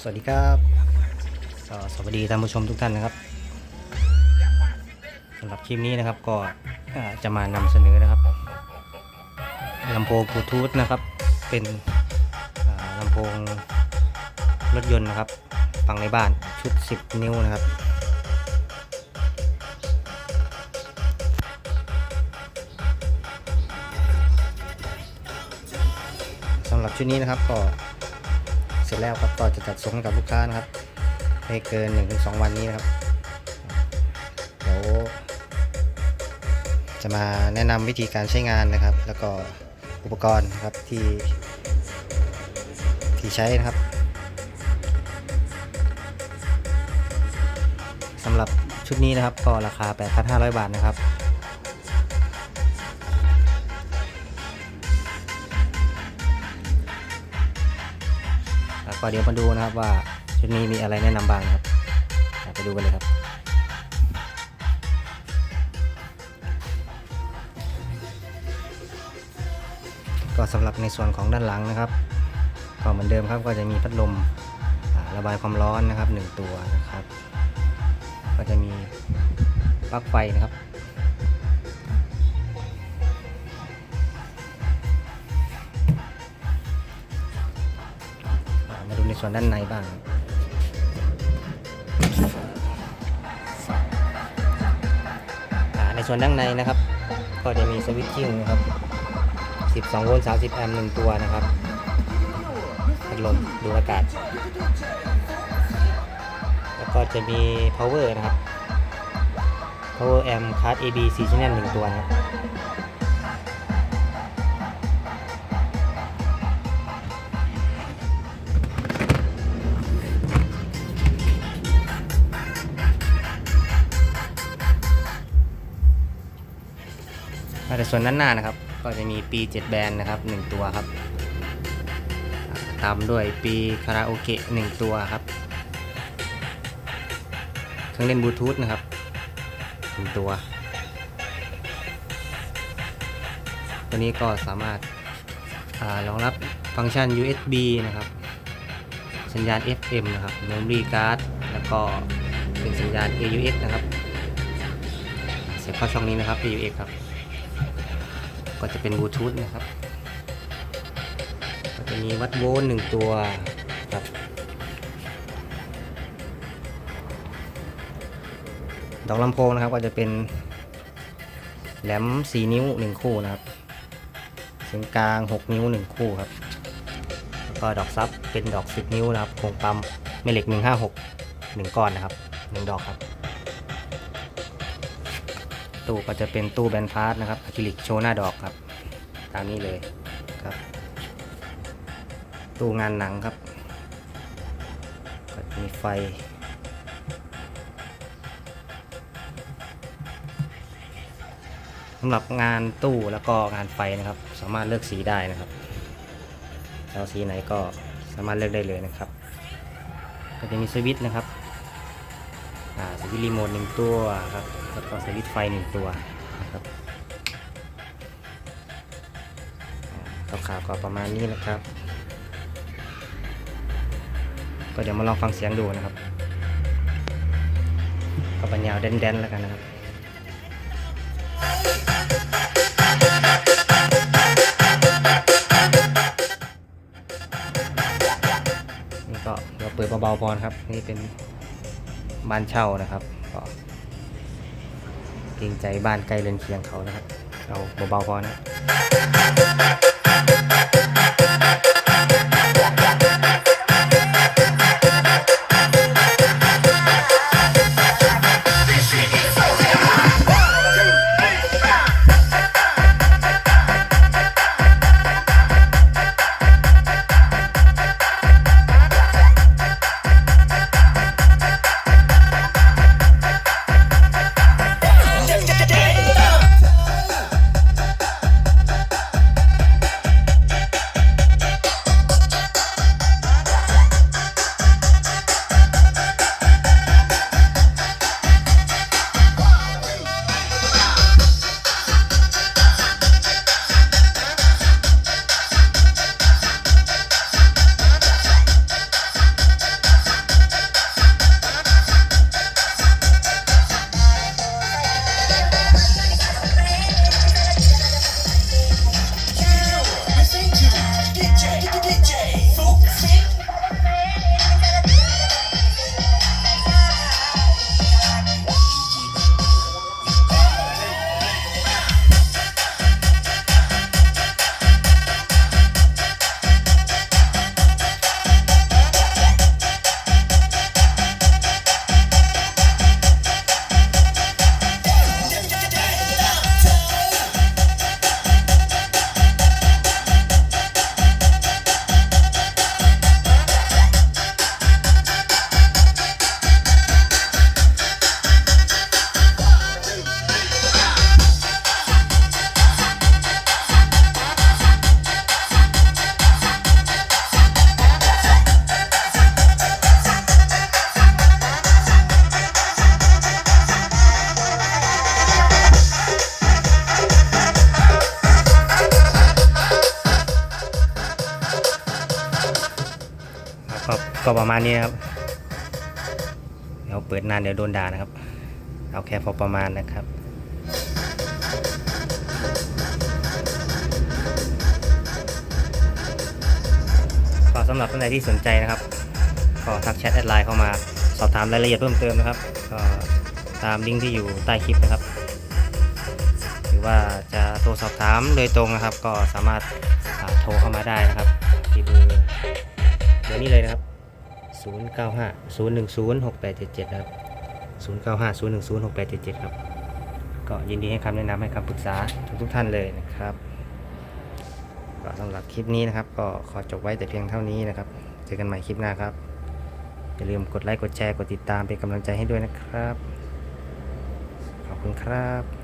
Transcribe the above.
สวัสดีครับสวัสดีท่านผู้ชมทุกท่านนะครับสำหรับคลิปนี้นะครับก็จะมานำเสนอนะครับลำโพงบลูทูธนะครับ เป็นลำโพงรถยนต์นะครับฟังในบ้านชุด 10 นิ้วนะครับสำหรับชุดนี้นะครับก็ ร็จแล้วครับก็จะจัดส่งให้กับลูกค้านะครับไม่เกิน 1-2 วันนี้นะครับเดี๋ยวจะมาแนะนำวิธีการใช้งานนะครับ แล้วก็อุปกรณ์นะครับที่ที่ใช้นะครับสำหรับชุดนี้นะครับก็ราคา 8,500 บาทนะครับ ก็เดี๋ยวมาดูนะครับว่าชุดนี้มีอะไรแนะนำบ้างนะครับไปดูกันเลยครับก็สำหรับในส่วนของด้านหลังนะครับ ก็เหมือนเดิมครับก็จะมีพัดลมระบายความร้อนนะครับหนึ่งตัวนะครับ ก็จะมีปลั๊กไฟนะครับ ส่วนด้านในบ้างในส่วนด้านในนะครับ ก็จะมีสวิตชิ่งนะครับ 12 โวลต์ 30 แอมป์หนึ่งตัวนะครับพัดลมดูดอากาศ แล้วก็จะมี power นะครับ power amp card AB 4 channel หนึ่งตัวนะครับ ในส่วนด้านหน้านะครับ ก็จะมีปี 7 แบรนด์นะครับ 1 ตัวครับ ตามด้วยปีคาราโอเกะ1ตัวครับ เครื่องเล่นบลูทูธนะครับ1ตัว ตัวนี้ก็สามารถรองรับฟังก์ชัน USB นะครับ สัญญาณ FM นะครับ memory card แล้วก็เป็นสัญญาณ AUX นะครับ เสียบเข้าช่องนี้นะครับ AUX ครับ ก็จะเป็นบลูทูธนะครับ ก็จะมีวัดโวลต์หนึ่งตัวครับดอกลำโพงนะครับก็จะเป็นแหลม 4 นิ้ว 1 คู่นะครับเสียงกลาง 6 นิ้ว 1 คู่ครับแล้วก็ดอกซับเป็นดอก 10 นิ้วนะครับโครงปั๊มแม่เหล็ก 156 1 ก้อนนะครับ 1 ดอกครับ ตู้ก็จะเป็นตู้แบนพาร์ทนะครับอะคริลิกโชว์หน้าดอกครับ ตามนี้เลยครับ ตู้งานหนังครับก็มีไฟสำหรับงานตู้แล้วก็งานไฟนะครับ สามารถเลือกสีได้นะครับเอาสีไหนก็สามารถเลือกได้เลยนะครับ ก็จะมีสวิตช์นะครับ สวิตช์รีโมทหนึ่งตัวครับแล้วก็สวิตช์ไฟหนึ่งตัวนะครับอ่าข่าวก็ประมาณนี้นะครับ ก็เดี๋ยวมาลองฟังเสียงดูนะครับก็บรรยาวแดนๆแล้วกันนะครับนี่ก็เราเปิดเบาๆพอนะครับ นี่เป็น บ้านเช่านะครับก็เกรงใจบ้านใกล้เรือนเคียงเขานะครับ เราเบาๆพอนะ ก็ก็ประมาณนี้ครับเดี๋ยวเปิดนานเดี๋ยวโดนด่านะครับ เอาแค่พอประมาณนะครับก็สำหรับท่านใดที่สนใจนะครับก็ทักแชทแอดไลน์เข้ามาสอบถามรายละเอียดเพิ่มเติมนะครับก็ตามลิงก์ที่อยู่ใต้คลิปนะครับ หรือว่าจะโทรสอบถามโดยตรงนะครับ ก็สามารถโทรเข้ามาได้นะครับที่เบอร์ เบอร์นี้เลยนะครับ 095 010 6877 นะครับ 095 010 6877 ครับ ก็ยินดีให้คำแนะนำให้คำปรึกษาทุกทุกท่านเลยนะครับก็สำหรับคลิปนี้นะครับ ก็ขอจบไว้แต่เพียงเท่านี้นะครับ เจอกันใหม่คลิปหน้าครับ อย่าลืมกดไลค์กดแชร์กดติดตามเป็นกำลังใจให้ด้วยนะครับ ขอบคุณครับ